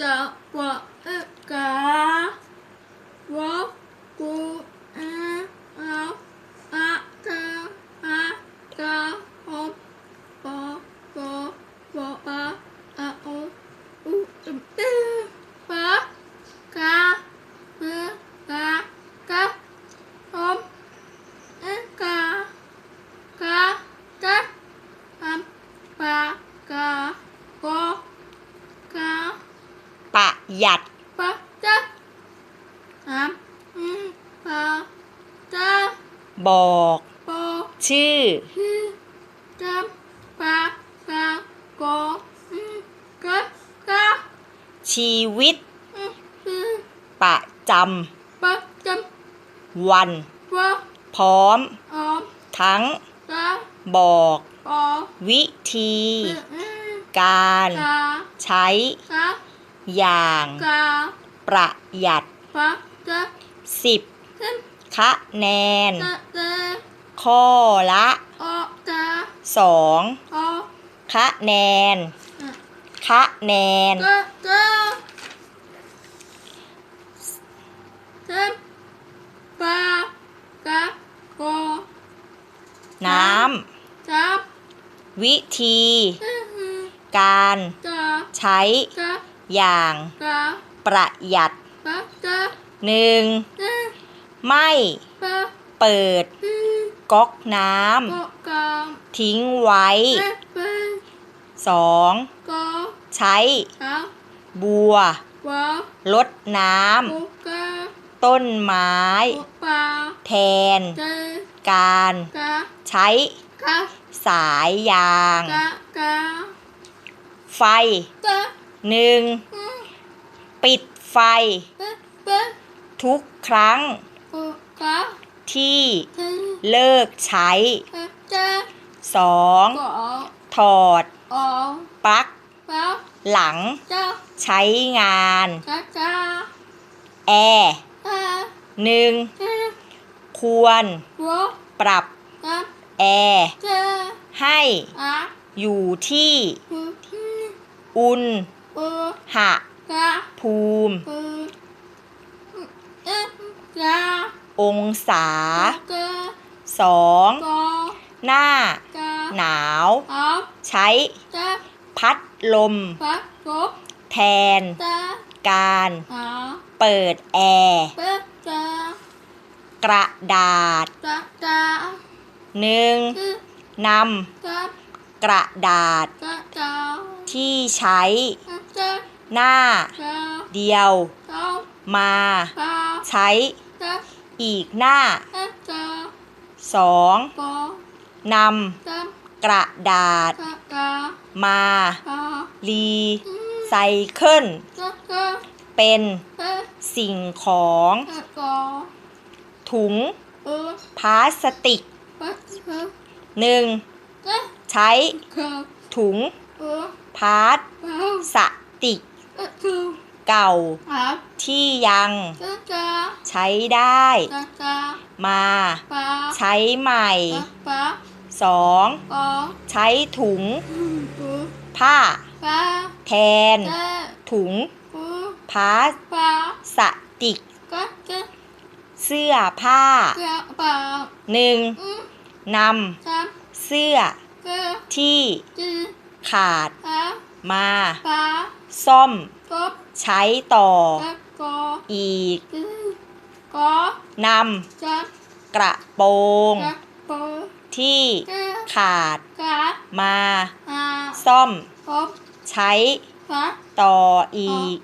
จะวะเอะกะวะกูเอะเอาอะเธออะกะฮอปอปอปอปะอะโออุอึมเตปะกะเอะกะกะฮอมเอะกะกะกะฮัมปะกะกอกะ ประ หยัดปะจ๊ะสามอืมปะจ๊ะบอกปอชื่อฮึจำปะกะกออืมกะกะชีวิตอืมอืมประจปะจำวันำวะพร้อมออม ทั้งกะบอกปอวิธีอืมอืมการกะใช้กะ อย่างกะประหยัดปะจ๊ะสิบอืมคะแนนจ๊ะเจ๊ข้อละออจ๊ะสองออคะแนนอืมคะแนน กะจ๊ะจำปะกะกอน้จับำ วิธีอือหือการจะใช้จะ อย่างกะประหยัดปะจะหนึ่งจะไม่ปะเปิดอือก๊อกน้กะกะำทิ้งไว้เอะปะสองกอใช้กะบัววะลดน้โอำกะต้นไม้โอปะแทนเจการกะใช้กะสายยางกะกะไฟกะ หนึ่งปิดไฟ ทุกครั้ง ที่เลิกใช้สองถอดปลั๊กหลัง ใช้งานแอร์หนึ่งควร ปรับแอร์ให้อยู่ที่ อุณโอ หะกภูมิ องศาสองหน้า หนาว ใช้ พัดลม แทน การ เปิดแอร์กระดาษหนึ่งนำกระดาษที่ใช้ หน้าจะเดียวเขามาปะใช้จะอีกหน้าเอ๊ะจะสองกอนำจะกระดาษจะจะมาปะรีอืมไซเคิลจะจะเป็นเป๊ะสิ่งสิ่งของจะกอถุงเออพลาสติกปะเออหนึ่งจะใช้เคอถุงเออ พลาสปะสติกเอ๊ะคือเก่าครับที่ยังจะจะใช้ได้จะจะมาปะใช้ใหม่ปะปะสองกอใช้ถุงอืมปูผ้าปะแทนเจ๊ถุงปูพลาสปะสติกก็จะเสื้อผ้าเกลือปะหนึ่งอืมนสามำเสื้อเกลือที่จี ขาดปะมาปะซ่อมกบใช้ต่อกะกออีกจีกอนำจะกระโปรงกะปูที่เกลือขาดกะมาอาซ่อมกบใช้ปะต่ออีก